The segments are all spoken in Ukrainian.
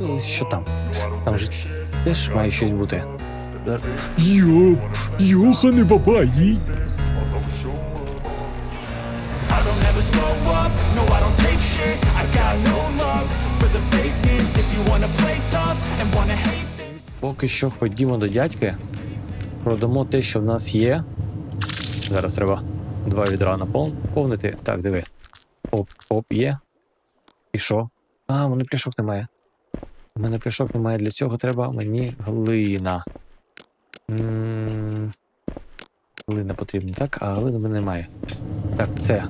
Ну, Що там? Там же теж має щось бути. Йоп, йохани бабаї. I don't ever slow up, no I don't take shit I got no love for the fakeness If you wanna play tough and wanna hate this Поки що ходімо до дядьки, продамо те, що в нас є. Зараз треба два відра наповнити. Так, диви. Оп, оп, є. І що? А, мене пляшок немає. Мене пляшок немає. Для цього треба мені глина. М, Глина потрібна, так? А глини мене немає. Так, це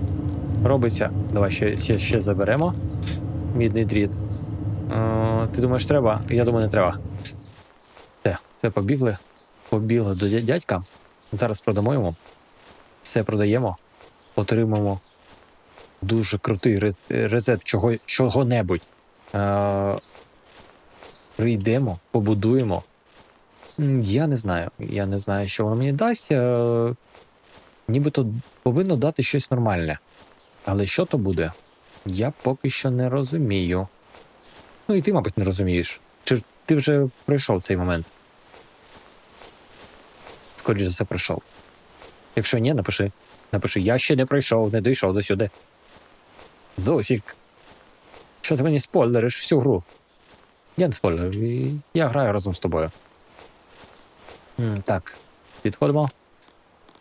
робиться. Давай ще, ще, ще заберемо. Мідний дріт. Е, ти думаєш, треба? Я думаю, не треба. Все, все побігли. Побігли до дядька. Зараз продамо йому. Все продаємо. Отримаємо дуже крутий ре- рецепт чого, чого-небудь. Е, прийдемо, побудуємо. Я не знаю. Я не знаю, що воно мені дасть. Е, нібито повинно дати щось нормальне. Але що то буде? Я поки що не розумію. Ну і ти, мабуть, не розумієш. Чи ти вже пройшов цей момент? Скоріше за все, пройшов. Якщо ні, напиши. Напиши, я ще не пройшов, не дійшов до сюди. Зосік. Що ти мені спойлериш всю гру? Я не спойлерю, я граю разом з тобою. Так, підходимо.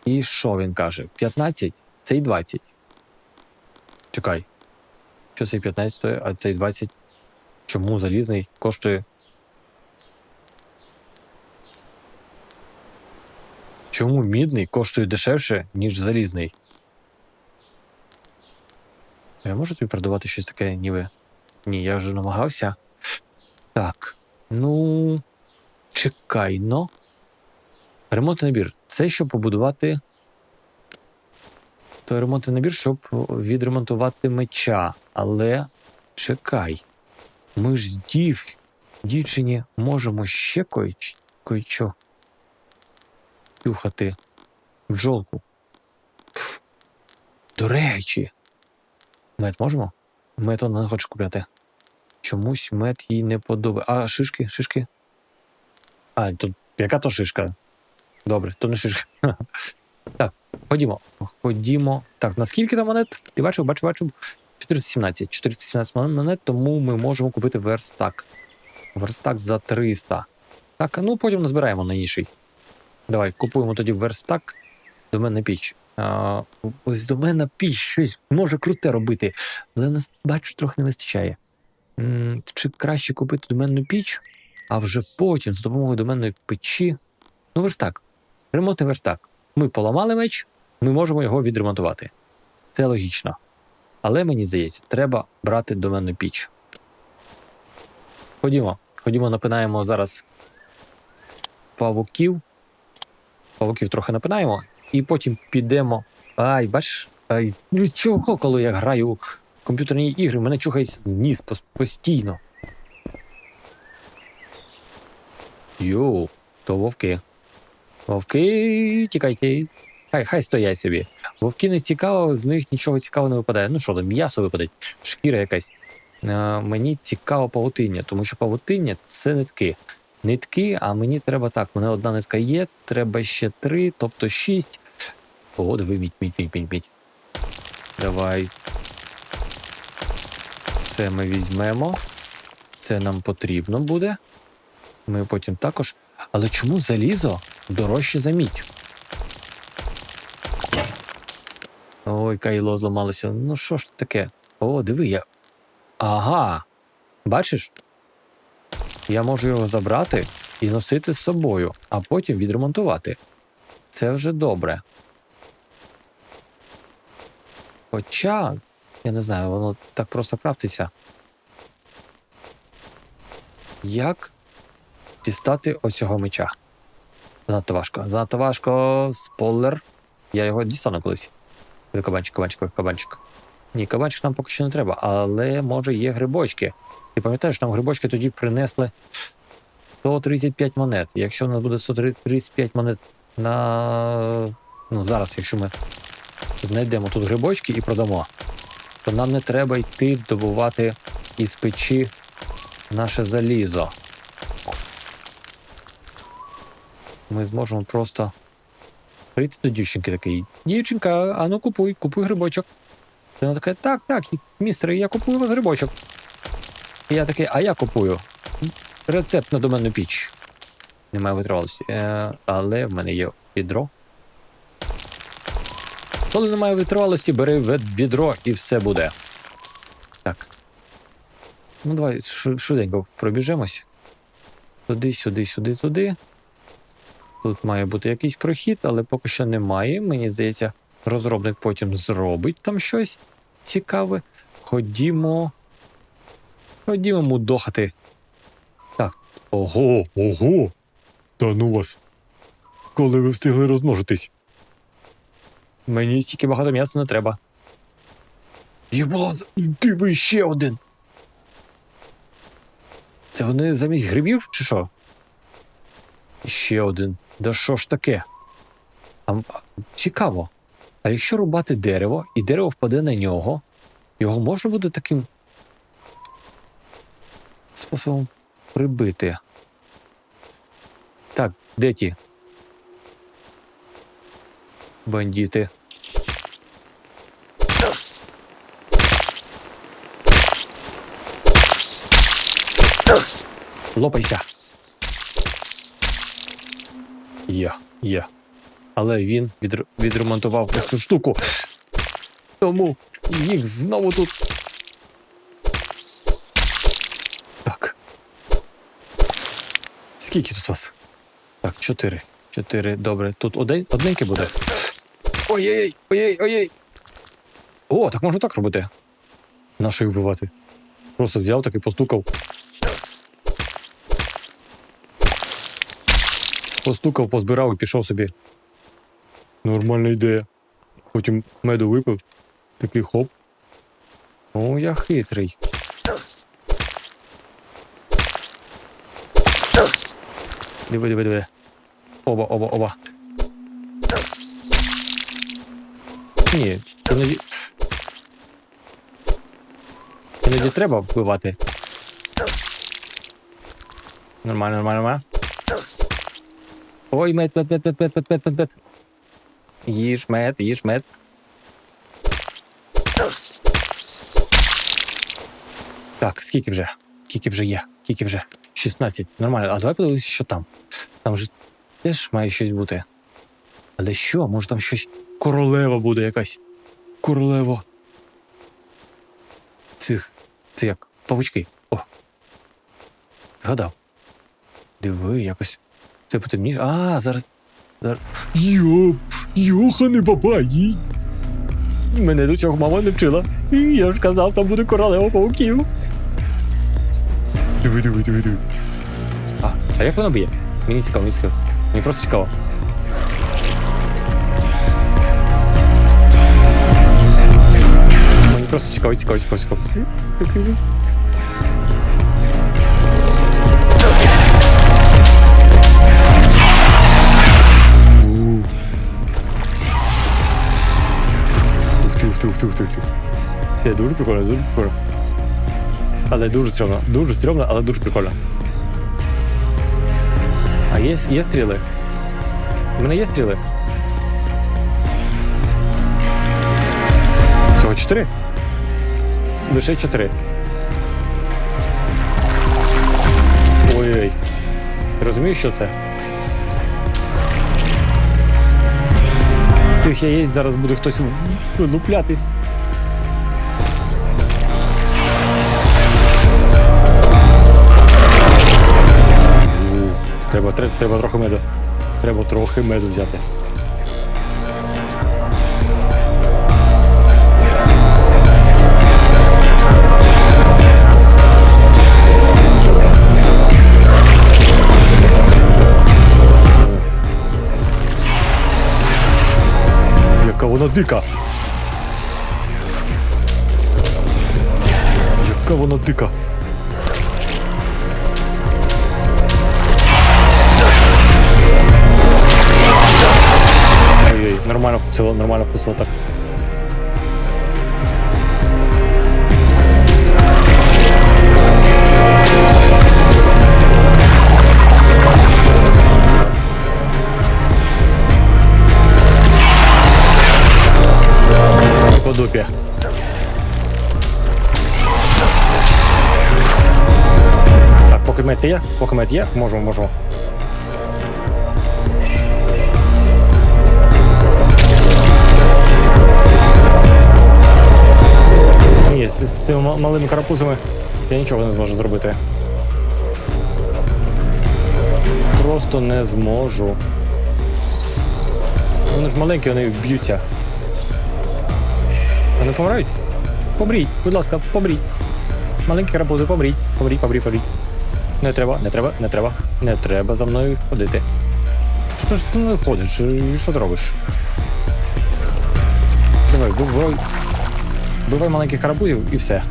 І що він каже? 15? Цей 20. Чекай. Що цей 15 стоїть, а цей 20? Чому залізний коштує? Чому мідний коштує дешевше, ніж залізний? Я можу тобі продавати щось таке, ніби. Ні, я вже намагався. Так. Ну. Чекай, но. Ремонтний набір. Це щоб побудувати. То ремонтний набір, щоб відремонтувати меча. Але чекай. Ми ж з дів... дівчині можемо ще кой... кой-що тюхати бджолку. До речі, мед можемо? Мед вона не хоче купляти. Чомусь мед їй не подобається. А, шишки, шишки. А, тут яка то шишка? Добре, то не шишка. Так, ходімо. Ходімо. Так, наскільки там монет? Ти бачив, бачив, бачив. 417. 417 монет, тому ми можемо купити верстак. Верстак за 300. Так, ну потім назбираємо на інший. Давай, купуємо тоді верстак. До мене піч. А, ось до мене піч щось може круте робити. Але нас, бачу, трохи не вистачає. Чи краще купити доменну піч, а вже потім за допомогою доменної печі. Ну, верстак. Ремонтний верстак. Ми поламали меч, ми можемо його відремонтувати. Це логічно. Але мені здається, треба брати доменну піч. Ходімо. Ходімо, напинаємо зараз павуків. Павуків трохи напинаємо, і потім підемо. Ай, бач, ай, ну чого, коли я граю комп'ютерні ігри, мене чухає ніс постійно. Йоу, то вовки. Вовки, тікайте. Хай, хай стоять собі. Вовки не цікаво, з них нічого цікавого не випадає. Ну що там, м'ясо випаде, шкіра якась. Е, мені цікаво павутиння, тому що павутиння це нитки. Нитки, а мені треба так. У мене одна нитка є, треба ще три, тобто шість. О, диви, мідь, мідь, мідь, мідь, мідь. Давай. Це ми візьмемо. Це нам потрібно буде. Ми потім також. Але чому залізо дорожче за мідь? Ой, кайло зламалося. Ну що ж таке? О, диви, я. Ага. Бачиш? Я можу його забрати і носити з собою, а потім відремонтувати. Це вже добре. Хоча, я не знаю, воно так просто крафтиться. Як дістати оцього меча? Занадто важко. Занадто важко. Спойлер. Я його дістану колись. Кабанчик, кабанчик, кабанчик. Ні, кабанчик нам поки що не треба, але може є грибочки. Ти пам'ятаєш, нам грибочки тоді принесли 135 монет. Якщо у нас буде 135 монет на. Ну, зараз, якщо ми знайдемо тут грибочки і продамо, то нам не треба йти добувати із печі наше залізо. Ми зможемо просто прийти до дівчинки такий. Дівчинка, а ну купуй, купуй грибочок. І вона така, так, так, містер, я купую у вас грибочок. І я такий, а я купую. Рецепт на доменну піч. Немає витривалості. Е, але в мене є відро. Коли немає витривалості, бери відро і все буде. Так. Ну, давай швиденько пробіжемось. Туди, сюди, сюди, туди. Тут має бути якийсь прохід, але поки що немає. Мені здається, розробник потім зробить там щось цікаве. Ходімо. Ходімо мудохати. Ого, ого. Та ну вас. Коли ви встигли розмножитись? Мені стільки багато м'яса не треба. Їх було. Диви ще один. Це вони замість грибів чи що? Ще один. Да що ж таке? А, цікаво. А якщо рубати дерево, і дерево впаде на нього, його можна буде таким способом прибити. Так, де ті? Бандити. Лопайся. Є, є. Але він відр... відремонтував цю штуку. Тому їх знову тут. Так. Скільки тут вас? Так, чотири. Чотири. Добре. Тут один, одненький буде. Ой-ой-ой, ой-ой, ой-ой. О, так можна так робити. Нащо їх вбивати? Просто взяв так і постукав. Постукав, позбирав і пішов собі. Нормальна ідея. Потім меду випив. Такий хоп. О, я хитрий. Диви, диви, диви. Оба, оба, оба. Ні, іноді. Іноді треба вбивати. Нормально, нормально, нормально. Ой, мед, мед, мед, мед, мед, мед, мед, мед, мед. Їж мед, їж мед. Так, скільки вже? Скільки вже є? Скільки вже? 16. Нормально. А давай подивимось, що там. Там же теж має щось бути. Але що? Може там щось. Королева буде якась. Королева. Цих. Це як? Павучки. О. Згадав. Диви, якось. Це потемніше. А, зараз. Зараз. Йоп, йоханий бабаї. Мене до цього мама не вчила. І Я ж казав, там буде королева пауків. Диви, диви, диви, диви. А, а як воно б'є? Мені цікаво, мені цікаво. Мені просто цікаво. Просто цікаво, цікаво, цікаво, цікаво. Це дуже прикольно, дуже прикольно. Але дуже стрьомно. Дуже стрьомно, але дуже прикольно. А є, є стріли? У мене є стріли? Всього чотири? Лише чотири. Ой-ой. Розумієш, що це? З тих яєць зараз буде хтось вилуплятись. Треба, треба, треба трохи меду. Треба трохи меду взяти. Дика. Яка вона дика. Ой-ой, нормально вкусило, нормально вкусило так. дупі. Так, поки мед є, поки мед є, можемо, можемо. Ні, з, з цими малими карапузами я нічого не зможу зробити. Просто не зможу. Вони ж маленькі, вони б'ються. Вони помирають? Побріть, будь ласка, побріть. Маленькі карапузи, побріть, побріть, побріть, побріть. Не треба, не треба, не треба, не треба за мною ходити. Що ж ти мною ходиш? Що ти робиш? Давай, бувай. Бувай маленьких карапузів і все.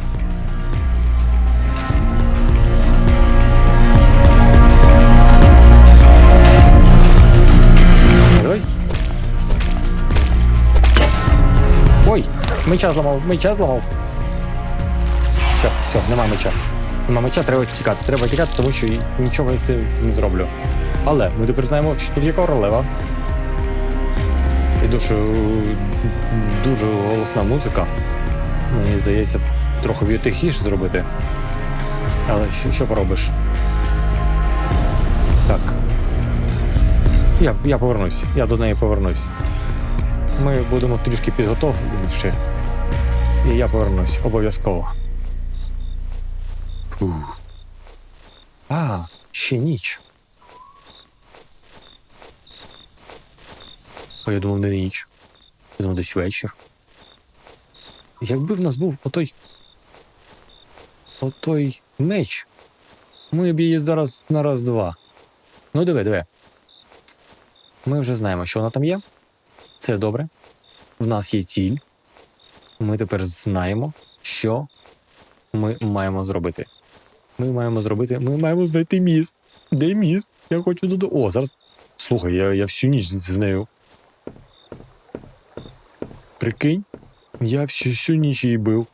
Меча зламав, меча зламав. Все, все, нема меча. Нема меча, треба тікати. Треба тікати, тому що нічого я не зроблю. Але ми тепер знаємо, що тут є королева. І дуже, дуже голосна музика. Мені здається, трохи б її тихіше зробити. Але що, що поробиш? Так. Я, я повернусь, я до неї повернусь. Ми будемо трішки підготовлені ще. І я повернусь обов'язково. А, ще ніч. А я думав, не ніч. Я думав, десь вечір. Якби в нас був отой. Отой меч, ми б її зараз на раз-два. Ну, диви, диви. Ми вже знаємо, що вона там є. Це добре. В нас є ціль. Ми тепер знаємо, що ми маємо зробити. Ми маємо зробити. Ми маємо знайти міст. Де міст? Я хочу додому. О, зараз. Слухай, я, я всю ніч з нею. Прикинь, я всю, всю ніч її бив.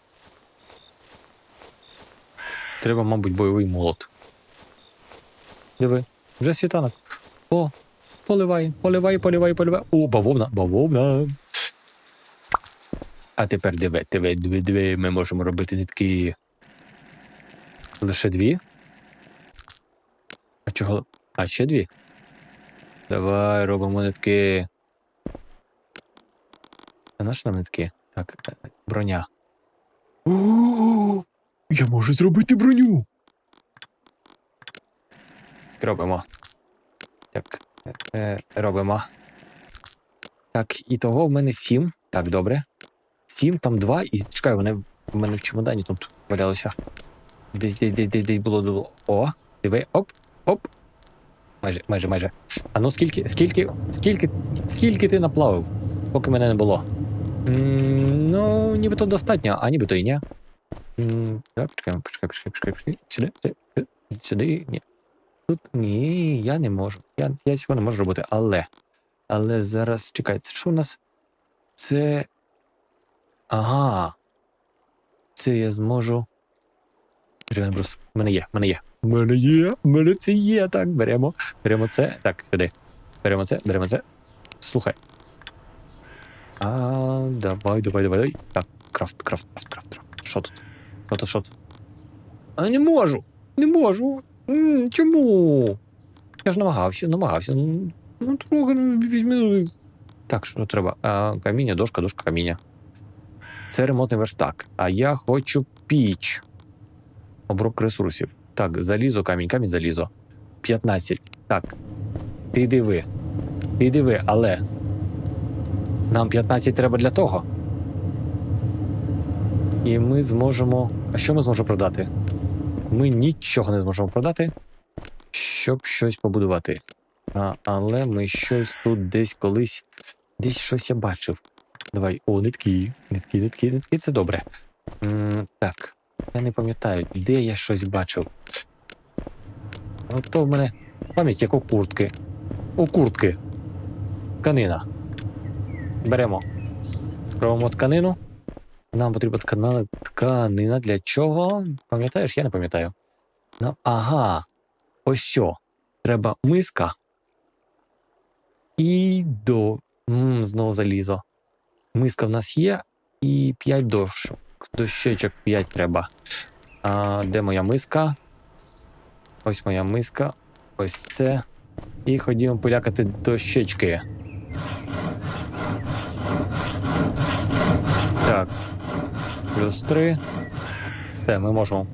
Треба, мабуть, бойовий молот. Диви, вже світанок. О, поливай, поливай, поливай, поливай. О, бавовна, бавовна. А тепер диви, диви, диви, диви, ми можемо робити нитки. Лише дві? А чого? А ще дві? Давай робимо нитки. А на що нам нитки? Так, е, броня. Я можу зробити броню. Робимо. Так, е, е, робимо. Так, і того в мене сім. Так, добре. Сім, там два, і чекай, вони в мене в чемодані тут валялося. Десь, десь, десь, десь, десь було, було. О, диви, оп, оп. Майже, майже, майже. А ну скільки, скільки, скільки, скільки ти наплавив, поки мене не було? М, ну, нібито достатньо, а нібито і ні. М, Так, почекаємо, почекай, почекай, почекай, почекай. Сюди, сюди, сюди, ні. Тут ні, я не можу. Я, я цього не можу робити, але. Але зараз чекай, це що у нас? Це. Ага. Це я зможу. Брус, в мене є, в мене є. В мене є, в мене це є. Так, беремо. Беремо це. Так, сюди. Беремо це, беремо це. Слухай. А, давай, давай, давай, давай. Так, крафт, крафт, крафт, крафт, крафт. Що тут? Що тут, що тут? А не можу! Не можу! М, Чому? Я ж намагався, намагався. Ну, Ну, трохи ну, візьми. Так, що треба? А, каміння, дошка, дошка, каміння. Це ремонтний верстак. А я хочу піч. Обробка ресурсів. Так, залізо, камінь, камінь, залізо. 15. Так. Ти диви. Ти диви, але. Нам 15 треба для того. І ми зможемо. А що ми зможемо продати? Ми нічого не зможемо продати, щоб щось побудувати. А, але ми щось тут десь колись. Десь щось я бачив. Давай. О, нитки. Нитки, нитки, нитки, це добре. М, так. Я не пам'ятаю, де я щось бачив. Ото в мене пам'ять як у куртки. У куртки. Тканина. Беремо. Робимо тканину. Нам потрібна тканина, тканина для чого? Пам'ятаєш? Я не пам'ятаю. Ну, ага. Ось сьо. Треба миска. І до. М, знову залізо. Миска в нас є, і 5 дощок. Дощечок 5 треба. А, де моя миска? Ось моя миска. Ось це. І ходімо полякати дощечки. Так. Плюс три. Все, ми можемо.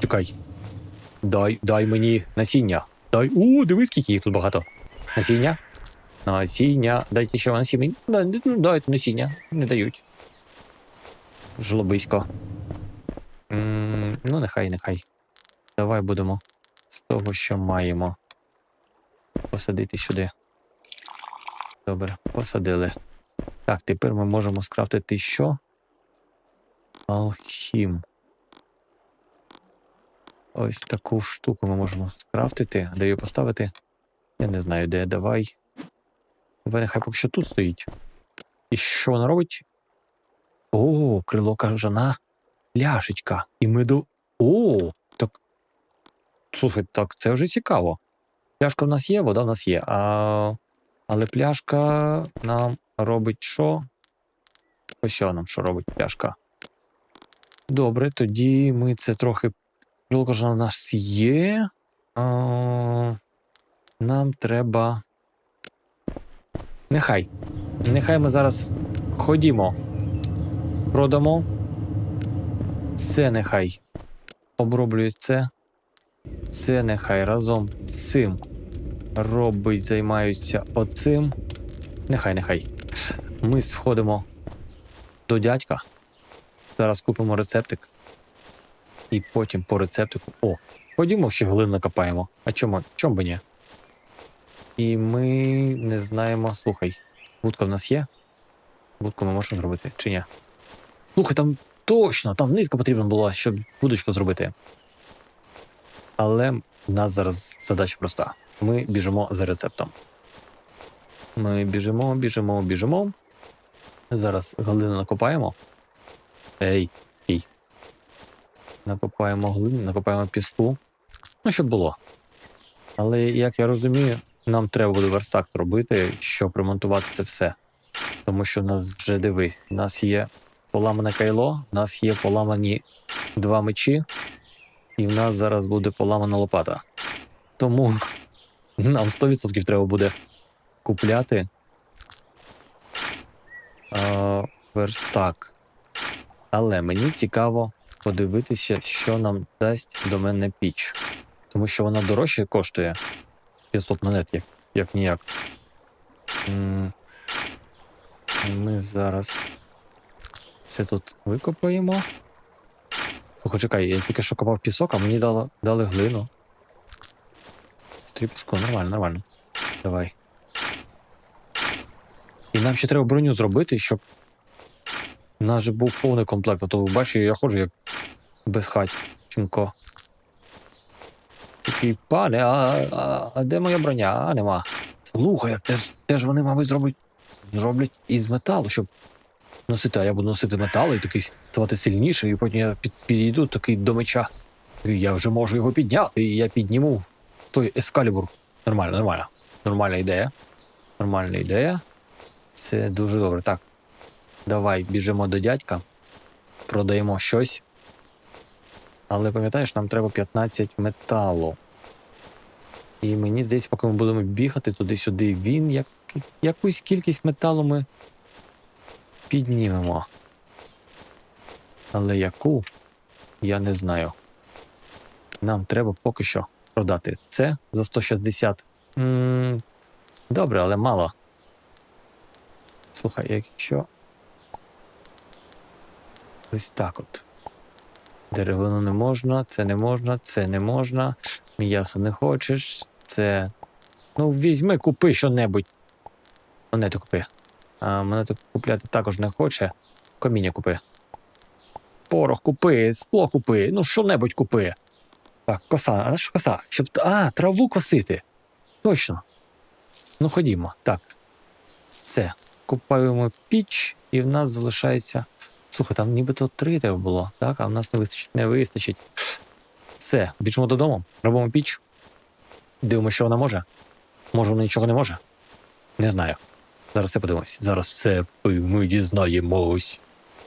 Чекай. Дай, дай мені насіння. Дай. У, дивись, скільки їх тут багато. Насіння. Насіння. Дайте ще насіння. Дай, ну, дайте насіння. Не дають. Жлобисько. Ну, нехай, нехай. Давай будемо з того, що маємо. Посадити сюди. Добре, посадили. Так, тепер ми можемо скрафтити що? Алхім. Ось таку штуку ми можемо скрафтити. Де її поставити? Я не знаю, де. Давай. Давай нехай поки що тут стоїть. І що вона робить? О, крило кажана пляшечка. І ми до. О, так. Слухай, так це вже цікаво. Пляшка в нас є, вода в нас є. А... Але пляшка нам робить що? Ось нам що робить пляшка. Добре, тоді ми це трохи. Крило кажана в нас є. А... Нам треба. Нехай. Нехай ми зараз ходімо. Продамо. Це нехай оброблюють це. Це нехай разом з цим робить, займаються оцим. Нехай, нехай. Ми сходимо до дядька. Зараз купимо рецептик. І потім по рецептику. О, ходімо, ще глину накопаємо. А чому? Чом би ні? І ми не знаємо. Слухай, вудка в нас є? Вудку ми можемо зробити чи ні? Слухай, там точно, там нитка потрібна була, щоб вудочку зробити. Але в нас зараз задача проста. Ми біжимо за рецептом. Ми біжимо, біжимо, біжимо. Зараз глину накопаємо. Ей, стій. Накопаємо глину, накопаємо піску. Ну, щоб було. Але, як я розумію, нам треба буде верстак робити, щоб ремонтувати це все. Тому що в нас вже диви, в нас є поламане кайло, в нас є поламані два мечі, і в нас зараз буде поламана лопата. Тому нам 100% треба буде купляти верстак. Але мені цікаво подивитися, що нам дасть до мене піч. Тому що вона дорожче коштує 500 монет, як, як ніяк. Ми зараз це тут викопаємо. Слухай, чекай, я тільки що копав пісок, а мені дали, дали глину. Три піску, нормально, нормально. Давай. І нам ще треба броню зробити, щоб. У нас же був повний комплект, а то ви бачите, я ходжу як без хатченко. Такий, пане, а, а, а де моя броня? А, нема. Слухай, теж, теж вони, мабуть, зроблять, зроблять із металу, щоб носити, а я буду носити метал і такий ставати сильніший, і потім я під, підійду такий до меча. І я вже можу його підняти, і я підніму той ескалібур. Нормально, нормально. Нормальна ідея. Нормальна ідея. Це дуже добре. Так. Давай біжимо до дядька, продаємо щось. Але пам'ятаєш, нам треба 15 металу. І мені здається, поки ми будемо бігати туди-сюди, він як, якусь кількість металу ми піднімемо. Але яку, я не знаю. Нам треба поки що продати це за 160. м добре, але мало. Слухай, якщо. Ось так от. Деревину не можна, це не можна, це не можна. М'ясо не хочеш, це. Ну, візьми, купи що-небудь. Монету купи. А монету купляти також не хоче. Каміння купи. Порох купи, скло купи, ну що-небудь купи. Так, коса, а що коса? Щоб. А, траву косити. Точно. Ну ходімо. Так. Все. Купуємо піч, і в нас залишається. Слухай, там нібито три треба було, так? А в нас не вистачить. Не вистачить. Все, біжимо додому, робимо піч. Дивимося, що вона може. Може, вона нічого не може? Не знаю. Зараз все подивимось. Зараз все ми дізнаємось.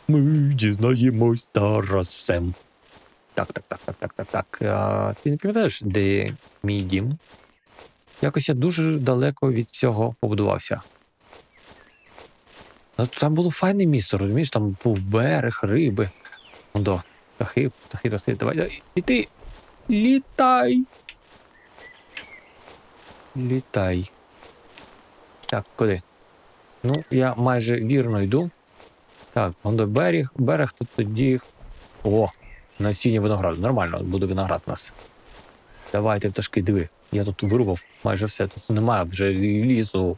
Ми дізнаємось зараз все. Так, так, так, так, так, так, так. А, ти не пам'ятаєш, де мій дім. Якось я дуже далеко від всього побудувався. Ну, там було файне місто, розумієш, там був берег, риби. Ну, до, птахи, птахи, птахи, давай. І ти літай. Літай. Так, куди? Ну, я майже вірно йду. Так, вон до берег, берег тут тоді. О, насіння винограду. Нормально, буде виноград у нас. Давайте, пташки, диви. Я тут вирубав майже все. Тут немає вже лісу.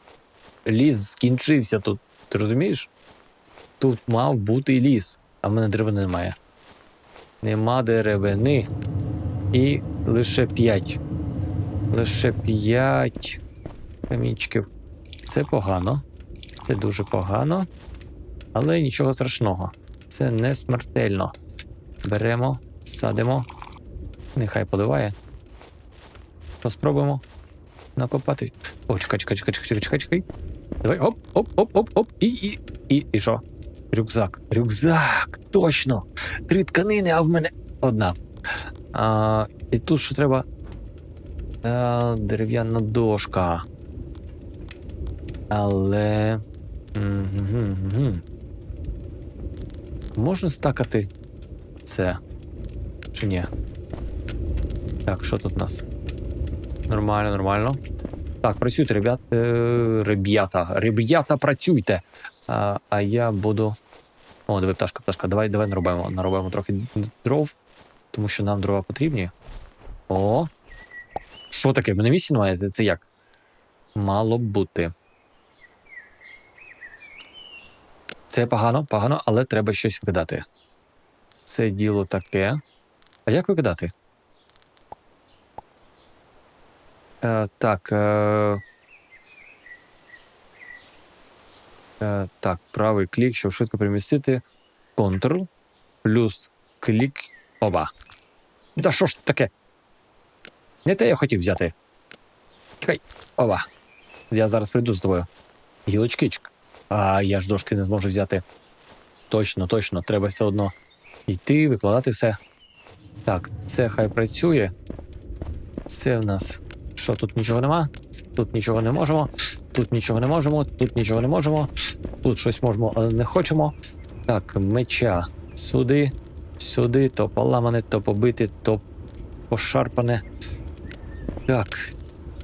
Ліс скінчився тут. Ти розумієш? Тут мав бути ліс, а в мене деревини немає. Нема деревини. І лише п'ять. Лише п'ять камінчиків. Це погано. Це дуже погано. Але нічого страшного. Це не смертельно. Беремо, садимо. Нехай подиває. Поспробуємо накопати. О, чекай, чекай, чекай, чекай, чекай, чекай. Давай, оп, оп, оп, оп, оп. І, і, і, і що? Рюкзак. Рюкзак! Точно! Три тканини, а в мене одна. А, і тут що треба. А, дерев'яна дошка. Але. Мгм-гм-гм. Можна стакати це? Чи ні? Так, що тут у нас? Нормально, нормально. Так, працюйте, ребят, е, ребята. Ребята, працюйте. А, а я буду. О, диви, пташка, пташка. Давай, давай наробимо. Наробимо трохи дров, тому що нам дрова потрібні. О. Що таке? На місці маєте? Це як? Мало бути. Це погано, погано, але треба щось викидати. Це діло таке. А як викидати? Е, так. Е, е, так, правий клік, щоб швидко перемістити. Ctrl плюс клік. Оба. Та що ж таке? Не те я хотів взяти. Чекай. Оба. Я зараз прийду з тобою. Гілочкичк. А я ж дошки не зможу взяти. Точно, точно, треба все одно йти, викладати все. Так, це хай працює. Це в нас. Що тут нічого нема? Тут нічого не можемо. Тут нічого не можемо, тут нічого не можемо. Тут щось можемо, але не хочемо. Так, меча. Сюди, сюди, то поламане, то побите, то пошарпане. Так.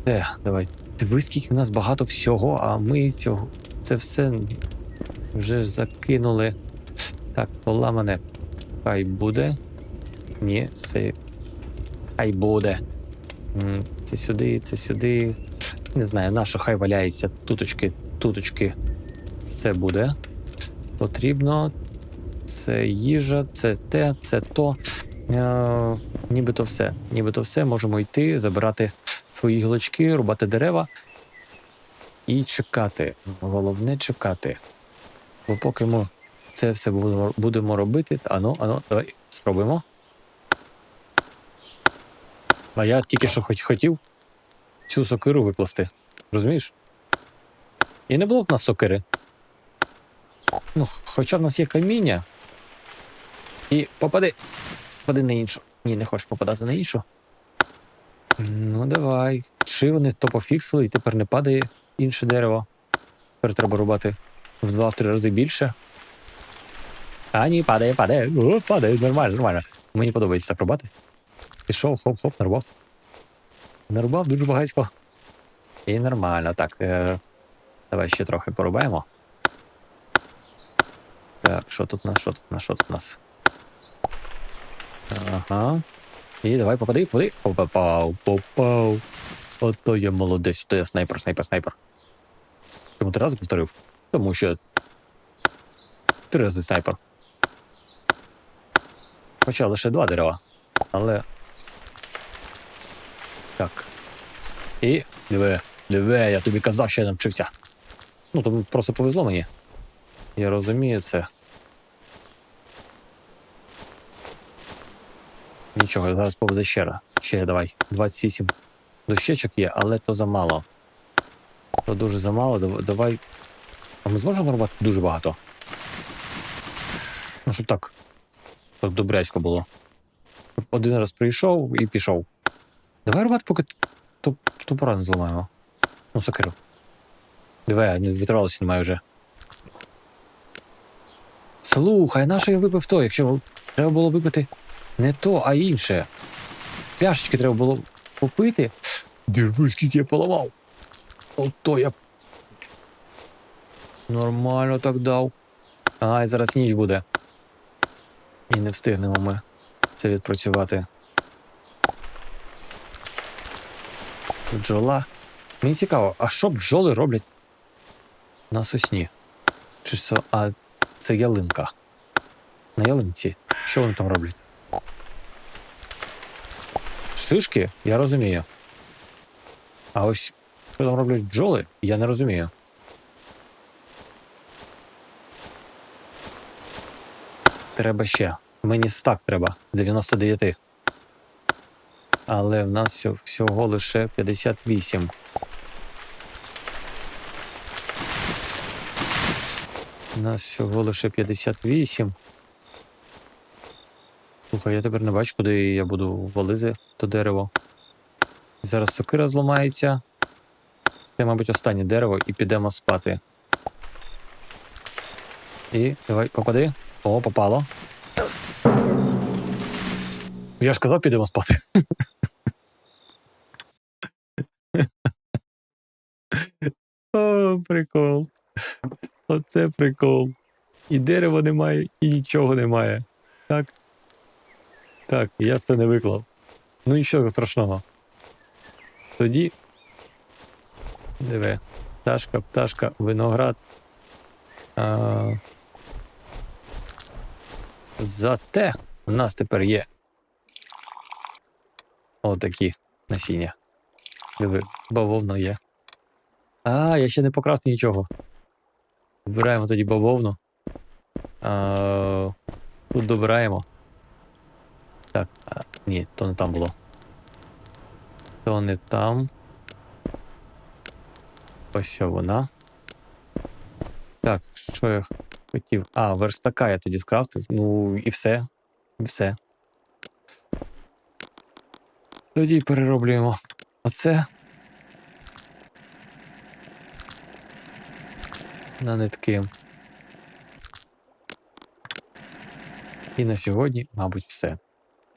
Це, давай. Дивись, скільки в нас багато всього, а ми цього. Це все вже закинули. Так, поламане. Хай буде. Ні, це. Хай буде. Це сюди, це сюди. Не знаю, на хай валяється. Туточки, туточки. Це буде. Потрібно. Це їжа, це те, це то. Е, нібито все. Нібито все. Можемо йти, забирати свої гілочки, рубати дерева і чекати. Головне чекати. Бо поки ми це все будемо, робити. Ано, ано, давай спробуємо. А я тільки що хоч хотів цю сокиру викласти. Розумієш? І не було в нас сокири. Ну, хоча в нас є каміння. І попади. Попади на іншу. Ні, не хочеш попадати на іншу. Ну, давай. Чи вони то пофіксили, і тепер не падає інше дерево. Тепер треба рубати в 2-3 рази більше. А, ні, падає, падає. О, падає, нормально, нормально. Мені подобається так рубати. Пішов, хоп-хоп, нарубав. Нарубав дуже багатько. І нормально. Так. Е, давай ще трохи порубаємо. Так, що тут нас, що тут у нас, що тут у нас? Ага. І давай попади, попади. Попав, попав. Ото я молодець, то я снайпер, снайпер, снайпер. Чому три рази повторив? Тому що. Три рази снайпер. Хоча лише два дерева. Але. Так. І. Диви, диви, я тобі казав, що я навчився. Ну, то просто повезло мені. Я розумію це. Нічого, зараз повезе ще раз. Ще давай. 28 дощечок є, але то замало. То дуже замало. Давай. А ми зможемо робити дуже багато. Ну, щоб так. Так добрячко було. Один раз прийшов і пішов. Давай рубати, поки топ- топора не зламаємо. Ну, сокиру. Диви, не витривалося немає вже. Слухай, на що я випив то, якщо треба було випити не то, а інше. Пляшечки треба було попити. Диви, скільки я поламав. Ото я. Нормально так дав. Ай, зараз ніч буде. І не встигнемо ми це відпрацювати. Бджола. Мені цікаво, а що бджоли роблять на сосні? Чи це, а це ялинка? На ялинці. Що вони там роблять? Шишки, я розумію. А ось що там роблять бджоли, я не розумію. Треба ще. Мені стак треба з 99. Але в нас всього, лише 58. У нас всього лише 58. Слухай, я тепер не бачу, куди я буду валити то дерево. Зараз сокира зламається. Це, мабуть, останнє дерево і підемо спати. І давай, попади. О, попало. Я ж казав, підемо спати. О, прикол. Оце прикол. І дерева немає, і нічого немає. Так. Так, я все не виклав. Ну нічого страшного. Тоді. Диви. Пташка, пташка, виноград. А... Зате у нас тепер є. Отакі насіння. Диви, бавовна є. А, я ще не покрафтив нічого. Вибираємо тоді бавовну. А, тут добираємо. Так, а, ні, то не там було. То не там. Ось вона. Так, що я хотів? А, верстака я тоді скрафтив. Ну і все. І все. Тоді перероблюємо оце. На нитки. І на сьогодні, мабуть, все.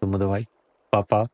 Тому давай. Па-па.